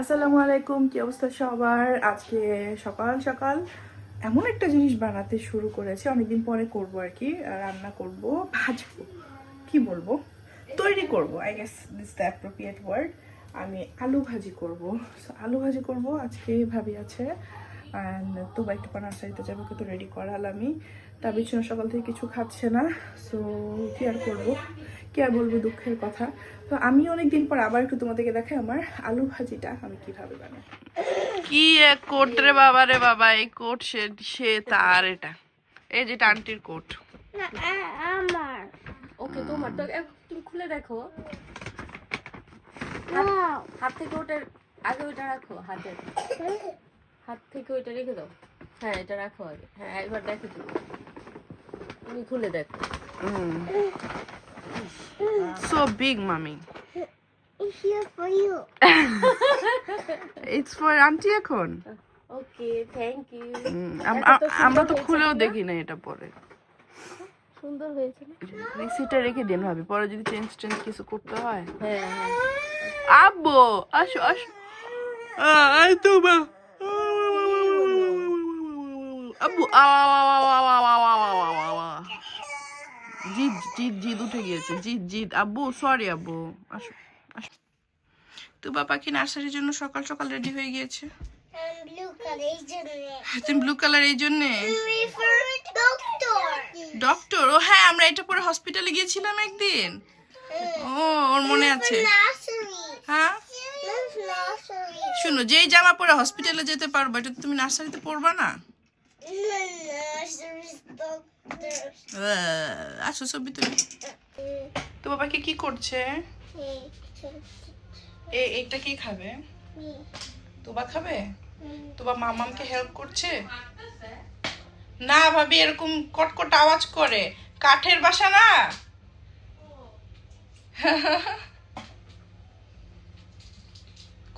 আসসালামু আলাইকুম, কি অবস্থা সবার? আজকে সকাল সকাল এমন একটা জিনিস বানাতে শুরু করেছি, অনেকদিন পরে করব আর কি, রান্না করব, ভাজবো, কি বলব? তৈরি করব I guess this the appropriate word আমি আলু ভাজি করব। আলু ভাজি করব, আজকে ভাবি আছে অ্যান্ড তো একটু পর নার্সারিতে যাব তো রেডি করালামই তার পিছনে সকাল থেকে কিছু খাচ্ছে না সো কি আর করব? কি আর বলব দুঃখের কথা। তো আমি অনেকদিন পর আবার একটু তোমাদেরকে দেখাই আমার আলু ভাজিটা আমি কীভাবে বানাই। কি এক কোট রে বাবা রে বাবা এই কোট সে সে তার এটা। এই যে আন্টির কোট। আমার। ওকে তোমার তো তুমি খুলে দেখো। হাত থেকে ওটার আগে ওইটা রাখো হাতে। হাত থেকে ওইটা রেখে দাও। হ্যাঁ এটা রাখো আগে। হ্যাঁ একবার দেখো তুমি। তুমি খুলে দেখো। So big, mommy. It's here for you. it's for auntie এখন ওকে থ্যাংক ইউ আমরা তো খুলেও দেখি না এটা পরে সুন্দর হয়েছে রিসিটা রেখে দিন ভাবি পরে যদি চেঞ্জ চেঞ্জ কিছু করতে হয় হ্যাঁ আব্বু আসো আসো আই তোমা আব্বু আওয়া আওয়া আওয়া আওয়া আওয়া আওয়া জিদ জিদ জিদ উঠে গিয়েছে। জিদ জিদ। আব্বু সরি আব্বু। আসো আসো। তো বাবা কি নার্সারির জন্য সকাল সকাল রেডি হয়ে গিয়েছে. তুমি ব্লু কালার এই জন্যে. ডক্টর ও হ্যাঁ আমরা এটা পরে হসপিটালে গিয়েছিলাম একদিন। ও ওর মনে আছে। হ্যাঁ? শুনো যেই জামা পরে হসপিটালে যেতে পারব এটা তো তুমি নার্সারিতে পড়বা না? আসো, ছবি তুমি তো বাবাকে কি করছে? এইটা খাবে? তোবা খাবে? তোবা হেল্প করছে? না ভাবি, এরকম কটকট আওয়াজ করে। কাঠের বাসা না?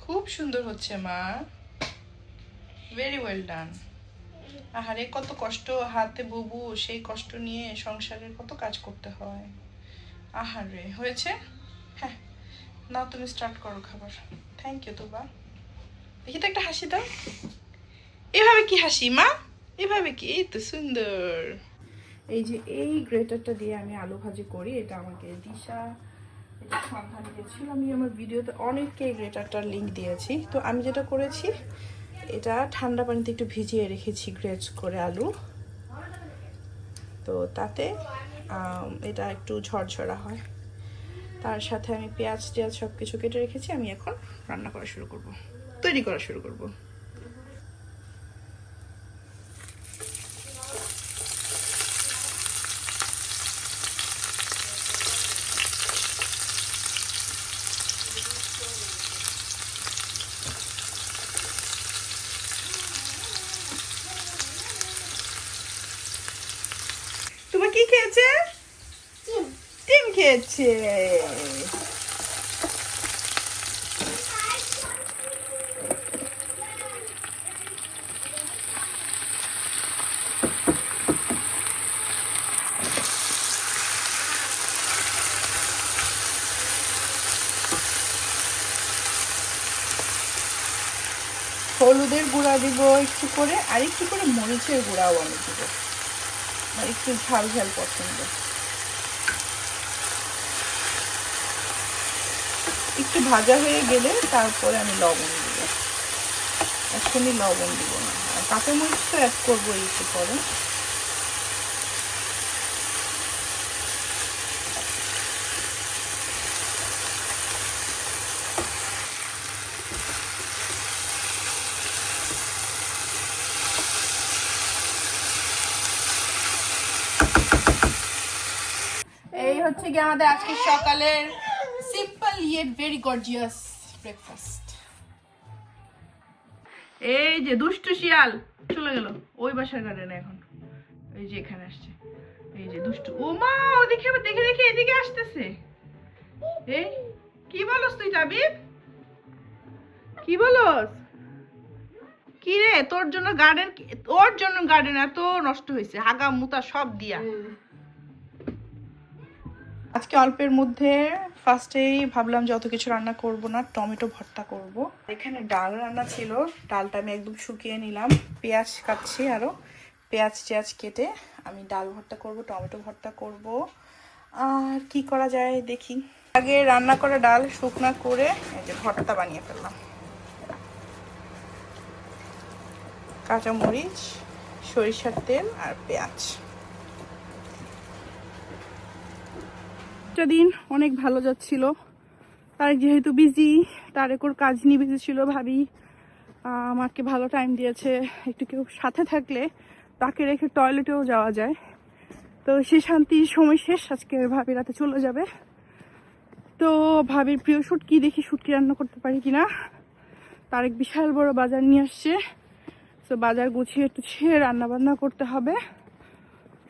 খুব সুন্দর হচ্ছে মা। ভেরি ওয়েল ডান আহারে, কত কষ্ট হাতে বুবু, সেই কষ্ট নিয়ে সংসারের কত কাজ করতে হয়। আহারে, হয়েছে? হ্যাঁ না তুমি স্টার্ট করো খাবার। থ্যাংক ইউ তোবা। দেখি তো একটা হাসি দাও। এভাবে কি হাসি, মা? এভাবে কি? এই তো সুন্দর। এই যে এই গ্রেটারটা দিয়ে আমি আলু ভাজি করি, এটা আমাকে দিশা সন্ধান দিয়েছিল। আমি আমার ভিডিওতে অনেককে এই গ্রেটারটার লিঙ্ক দিয়েছি। তো আমি যেটা করেছি এটা ঠান্ডা পানিতে একটু ভিজিয়ে রেখেছি গ্রেজ করে আলু। তো তাতে এটা একটু ঝরঝরা হয়। তার সাথে আমি পেঁয়াজ টেয়াজ সব কিছু কেটে রেখেছি, আমি এখন রান্না করা শুরু করব। তৈরি করা শুরু করব তোমার কি খেয়েছে ডিম হলুদের গুঁড়া দিব একটু করে, আর একটু করে মরিচের গুঁড়াও আমি দিব। একটু ঝাল ঝাল পছন্দ। একটু ভাজা হয়ে গেলে তারপরে আমি লবণ দিব। এখনই লবণ দিব না। আর কাঁচা মরিচ তো অ্যাড করব একটু পরে। এই হচ্ছে আমাদের আজকে সকালের ইয়েট ভেরি গর্জিয়াস ব্রেকফাস্ট এই যে দুষ্টু শিয়াল চলে গেল। ওই বাসার গার্ডেনে এখন। এই যে এখানে আসছে। এই যে দুষ্টু। ও মা ওদিকে আবার দেখে দেখে এদিকে আসতেছে। এই কি বলস তুই তাবিব? কি বলস? কি রে তোর জন্য গার্ডেন তোর জন্য গার্ডেন এত নষ্ট হয়েছে। হাগা মুতা সব দিয়া। আজকে অল্পের মধ্যে ফার্স্টেই ভাবলাম যে অত কিছু রান্না করব না, টমেটো ভর্তা করব। এখানে ডাল রান্না ছিল, ডালটা আমি একদম শুকিয়ে নিলাম। পেঁয়াজ কাটছি আরও পেঁয়াজ টেয়াজ কেটে আমি ডাল ভর্তা করব, টমেটো ভর্তা করব। আর কি করা যায় দেখি। আগে রান্না করা ডাল শুকনা করে এই যে ভর্তা বানিয়ে ফেললাম। কাঁচামরিচ, সরিষার তেল আর পেঁয়াজ। একটা দিন অনেক ভালো যাচ্ছিল। তার যেহেতু বিজি তার একর কাজ নিয়ে বিজি ছিল ভাবি। আমাকে ভালো টাইম দিয়েছে একটু কেউ সাথে থাকলে, তাকে রেখে টয়লেটেও যাওয়া যায়। তো সে শান্তির সময় শেষ, আজকে ভাবি রাতে চলে যাবে। তো ভাবির প্রিয় শুটকি দেখি শুটকি রান্না করতে পারি কিনা। তার এক বিশাল বড় বাজার নিয়ে আসছে। তো বাজার গুছিয়ে টুছিয়ে রান্না বান্না করতে হবে।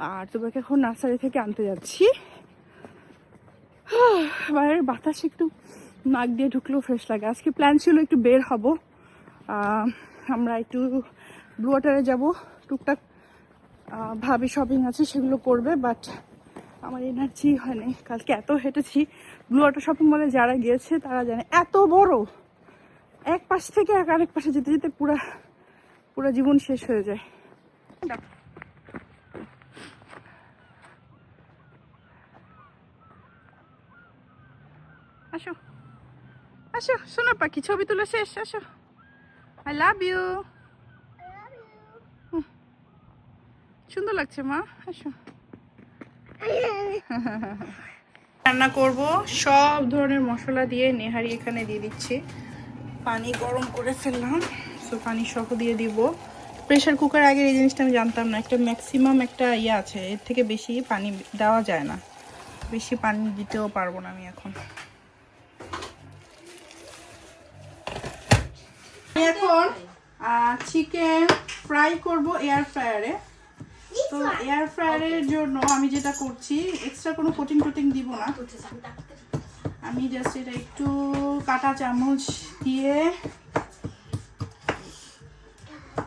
আর তোমাকে এখন নার্সারি থেকে আনতে যাচ্ছি। বাইরের বাতাস একটু নাক দিয়ে ঢুকলেও ফ্রেশ লাগে। আজকে প্ল্যান ছিল একটু বের হব। আমরা একটু ব্লু ওয়াটারে যাব। টুকটাক ভাবি শপিং আছে, সেগুলো করবে বাট আমার এনার্জি হয়নি। কালকে এত হেঁটেছি। ব্লু ওয়াটার শপিং মলে যারা গিয়েছে, তারা জানে এত বড়। এক পাশ থেকে এক আরেক পাশে যেতে যেতে পুরা, পুরো জীবন শেষ হয়ে যায়। আসো। আসো, শোনো পাখি, ছবি তুলে শেষ, আসো। আই লাভ ইউ সুন্দর লাগছে মা, আসো। রান্না করব, সব ধরনের মশলা দিয়ে নেহারি এখানে দিয়ে দিচ্ছি। পানি গরম করে ফেললাম তো পানি সহ দিয়ে দিব। প্রেশার কুকার আগের এই জিনিসটা আমি জানতাম না, একটা ম্যাক্সিমাম একটা ইয়ে আছে, এর থেকে বেশি পানি দেওয়া যায় না। বেশি পানি দিতেও পারব না আমি এখন। এখন চিকেন ফ্রাই করব এয়ার ফ্রায়ারে তো এয়ার ফ্রায়ারের জন্য আমি যেটা করছি এক্সট্রা কোনো কোটিং টোটিং দিব না। আমি জাস্ট এটা একটু কাটা চামচ দিয়ে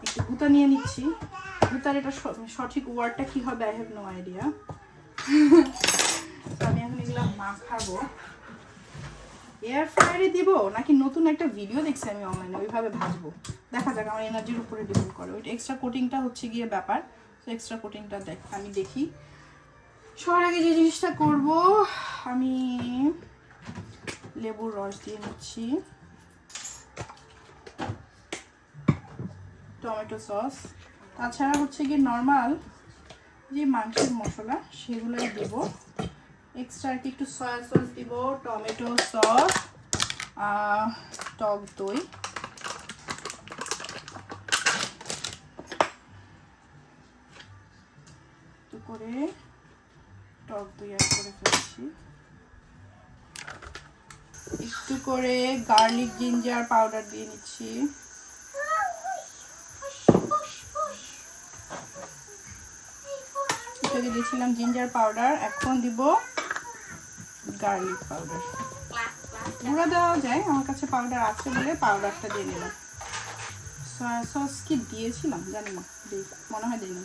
একটু গুতা নিয়ে নিচ্ছি। গুতার এটা সঠিক ওয়ার্ডটা কী হবে আই হ্যাভ নো আইডিয়া আমি এখন এগুলো মাখাবো। এয়ার ফ্রায়ারে দিব নাকি নতুন একটা ভিডিও দেখছি আমি অনলাইনে ওইভাবে ভাজবো। দেখা যাক, আমার এনার্জির উপরে ডিপেন্ড করে। ওইটা এক্সট্রা কোটিংটা হচ্ছে গিয়ে ব্যাপার। তো এক্সট্রা কোটিংটা দেখ, আমি দেখি। সবার আগে যে জিনিসটা করব, আমি লেবুর রস দিয়ে নিচ্ছি। Tomato sauce. তাছাড়া হচ্ছে গিয়ে নর্মাল যে মাংসের মশলা, সেগুলোই দেবো। এক্সট্রা কি একটু সয়া সস দিব, টমেটো সস টক দই। করে টক দই অ্যাড করে ফেলছি। একটু করে গার্লিক জিঞ্জার পাউডার দিয়ে নিচ্ছি। দিয়েছিলাম জিঞ্জার পাউডার এখন দিব গার্লিক পাউডার গুঁড়া দেওয়া যায়, আমার কাছে পাউডার আছে বলে পাউডারটা দিয়ে নিলাম সয়া সস কি দিয়েছিলাম জানি না মনে হয় দিইনি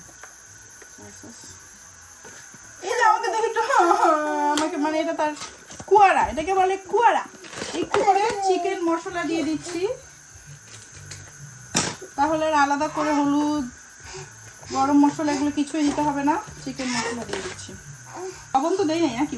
আমাকে মানে এটা তার কুয়ারা, এটাকে বলে কুয়ারা। একটু করে চিকেন মশলা দিয়ে দিচ্ছি। তাহলে আলাদা করে হলুদ, গরম মশলা এগুলো কিছুই দিতে হবে না চিকেন মশলা দিয়ে দিচ্ছি। লবণ তো দেই নাই হ্যাঁ কি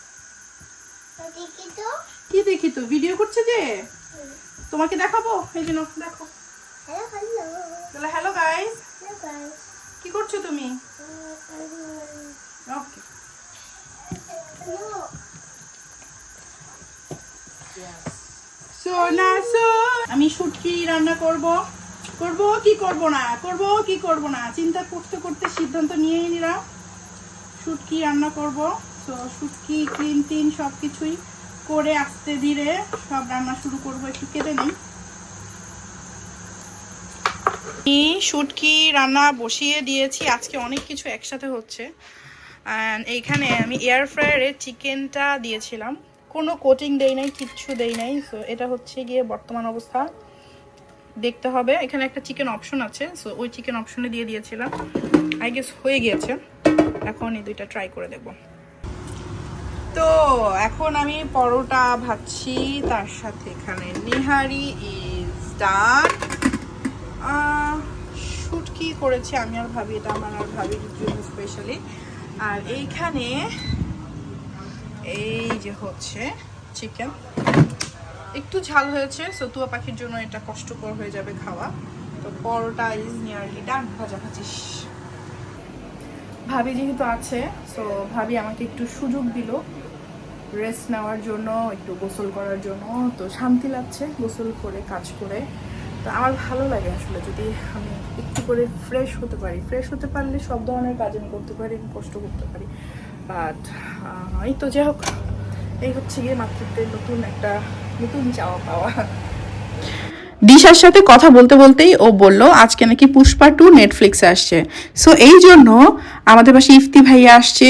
কি দেখি তো? ভিডিও করছে যে? তোমাকে দেখাবো? এই জন্য দেখো। তাহলে হ্যালো গাইস হ্যালো গাইস কি করছ তুমি? ওকে সোনা সো আমি শুটকি রান্না করব। করব কি করব না? করব কি করব না? চিন্তা করতে করতে সিদ্ধান্ত নিয়েই নিলাম। শুটকি রান্না করব। তো শুটকি ক্লিন টিন সব কিছুই করে আস্তে ধীরে সব রান্না শুরু করব, একটু কেটে নিই। আমি শুটকি রান্না বসিয়ে দিয়েছি, আজকে অনেক কিছু একসাথে হচ্ছে। এইখানে আমি এয়ার ফ্রায়ারে চিকেনটা দিয়েছিলাম। কোনো কোটিং দেই নাই, কিচ্ছু দেই নাই সো এটা হচ্ছে গিয়ে বর্তমান অবস্থা। দেখতে হবে, এখানে একটা চিকেন অপশন আছে সো ওই চিকেন অপশনে দিয়ে দিয়েছিলাম। আই গেস হয়ে গিয়েছে। এখন এই দুইটা ট্রাই করে দেখব। তো এখন আমি পরোটা ভাজছি, তার সাথে এখানে নিহারি ইজ ডান শুটকি করেছি, আমি আর ভাবি, এটা আমার আর ভাবির জন্য স্পেশালি আর এইখানে এই যে হচ্ছে চিকেন একটু ঝাল হয়েছে সতুয়া পাখির জন্য এটা কষ্টকর হয়ে যাবে খাওয়া। তো পরোটা ইজ নিয়ারলি ডান ভাজা ভাজিস ভাবি যেহেতু আছে সো ভাবি আমাকে একটু সুযোগ দিল। রেস্ট নেওয়ার জন্য, একটু গোসল করার জন্য। তো শান্তি লাগছে গোসল করে, কাজ করে। তো আমার ভালো লাগে আসলে যদি আমি একটু করে ফ্রেশ হতে পারি। ফ্রেশ হতে পারলে সব ধরনের কাজ আমি করতে পারি কষ্ট করতে পারি। বাট এই তো যাই হোক। এই হচ্ছে গিয়ে মাতৃত্বের নতুন একটা, নতুন চাওয়া পাওয়া। দিশার সাথে কথা বলতে বলতেই ও বলল, আজকে নাকি পুষ্পা টু নেটফ্লিক্সে আসছে। সো এই জন্য আমাদের পাশে ইফতি ভাইয়া আসছে,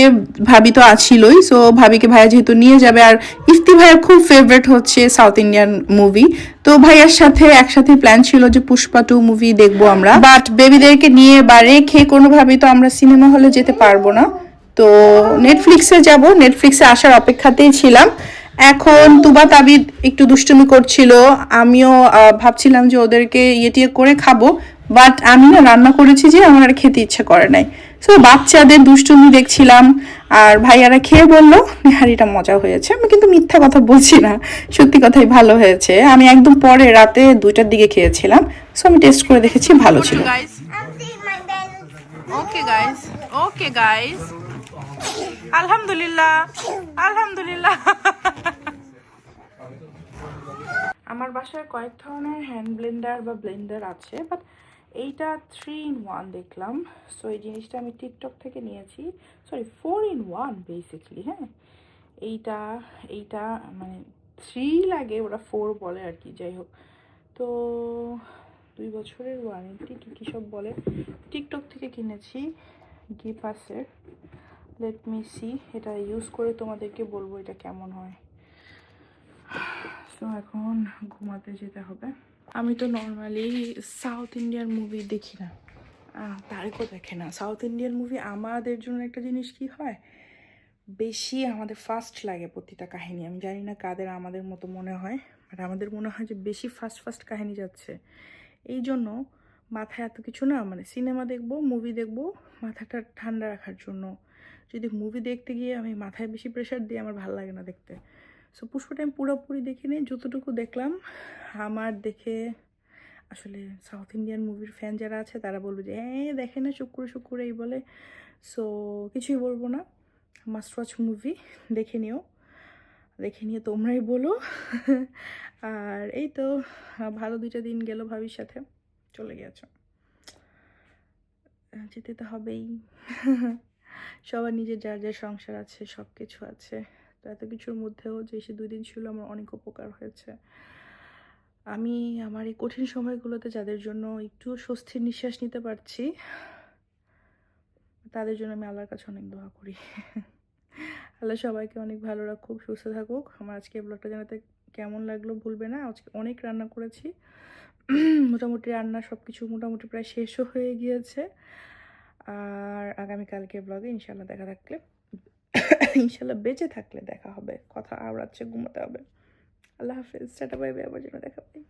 ভাবি তো আছিলই। সো ভাবিকে ভাইয়া যেহেতু নিয়ে যাবে, আর ইফতি ভাইয়ার খুব ফেভারিট হচ্ছে সাউথ ইন্ডিয়ান মুভি তো ভাইয়ার সাথে একসাথে প্ল্যান ছিল যে পুষ্পা টু মুভি দেখব আমরা। বাট বেবিদেরকে নিয়ে বা রেখে কোনোভাবেই তো আমরা সিনেমা হলে যেতে পারব না। তো নেটফ্লিক্সে যাব। নেটফ্লিক্সে আসার অপেক্ষাতেই ছিলাম। এখন তুবা তাবিদ একটু দুষ্টুমি করছিল আমিও ভাবছিলাম যে ওদেরকে ইয়ে করে খাব বাট আমি না রান্না করেছি যে আমার আর খেতে ইচ্ছে করে নাই। সো বাচ্চাদের দুষ্টুমি দেখছিলাম আর ভাইয়ারা খেয়ে বলল নিহারিটা মজা হয়েছে। আমি কিন্তু মিথ্যা কথা বলছি না সত্যি কথাই ভালো হয়েছে। আমি একদম পরে রাতে দুইটার দিকে খেয়েছিলাম সো আমি টেস্ট করে দেখেছি ভালো ছিল. ওকে গাইস ওকে গাইস আলহামদুলিল্লাহ আলহামদুলিল্লাহ আমার বাসায় কয়েক ধরনের হ্যান্ড ব্লেন্ডার বা ব্লেন্ডার আছে বাট এইটা থ্রি ইন ওয়ান দেখলাম। সো এই জিনিসটা আমি টিকটক থেকে নিয়েছি। Sorry four in one basically হ্যাঁ? এইটা এইটা মানে থ্রি লাগে, ওরা ফোর বলে আর কি, যাই হোক। তো, দুই বছরের ওয়ারেন্টি কী কী সব বলে? টিকটক থেকে কিনেছি গিপাসের লেট মি সি এটা ইউজ করে তোমাদেরকে বলব এটা কেমন হয়। তো এখন ঘুমাতে যেতে হবে। আমি তো নর্মালি সাউথ ইন্ডিয়ান মুভি দেখি না। তারেকও দেখে না। সাউথ ইন্ডিয়ান মুভি আমাদের জন্য একটা জিনিস কি হয়? বেশি আমাদের ফাস্ট লাগে প্রতিটা কাহিনী। আমি জানি না কাদের আমাদের মতো মনে হয় বাট আমাদের মনে হয় যে বেশি ফাস্ট ফাস্ট কাহিনী যাচ্ছে। এই জন্য মাথায় এত কিছু না মানে সিনেমা দেখব মুভি দেখব, মাথাটা ঠান্ডা রাখার জন্য। যদি মুভি দেখতে গিয়ে আমি মাথায় বেশি প্রেশার দিই, আমার ভালো লাগে না দেখতে। সো পুষ্পটা আমি পুরোপুরি দেখিনি যতটুকু দেখলাম, আমার দেখে আসলে সাউথ ইন্ডিয়ান মুভির ফ্যান যারা আছে, তারা বলবে যে হ্যাঁ দেখে না, শুক্র শুক্র এই বলে। সো কিছুই বলব না। মাস্ট ওয়াচ মুভি দেখে নিও। দেখে নিয়ে তোমরাই বলো। আর এই তো, ভালো দুইটা দিন গেল ভাবির সাথে চলে গেছে যেতে তো হবেই। সবার নিজের যার যার সংসার আছে সব কিছু আছে। তো এত কিছুর মধ্যেও যে সে দুই দিন ছিল আমার অনেক উপকার হয়েছে। আমি আমার এই কঠিন সময়গুলোতে যাদের জন্য একটু স্বস্তির নিঃশ্বাস নিতে পারছি, তাদের জন্য আমি আল্লাহর কাছে অনেক দোয়া করি। আল্লাহ সবাইকে অনেক ভালো রাখুক, সুস্থ থাকুক। আমার আজকে ব্লগটা জানাতে কেমন লাগল ভুলবে না। আজকে অনেক রান্না করেছি। মোটামুটি রান্না সব কিছু মোটামুটি প্রায় শেষও হয়ে গিয়েছে। আর আগামীকালকে ব্লগে ইনশাল্লাহ দেখা থাকলে ইনশাল্লাহ বেঁচে থাকলে দেখা হবে, কথা আওড়াচ্ছে, ঘুমাতে হবে। আল্লাহ হাফেজ, টাটা, বাই বাই, আবার যেন দেখা পাই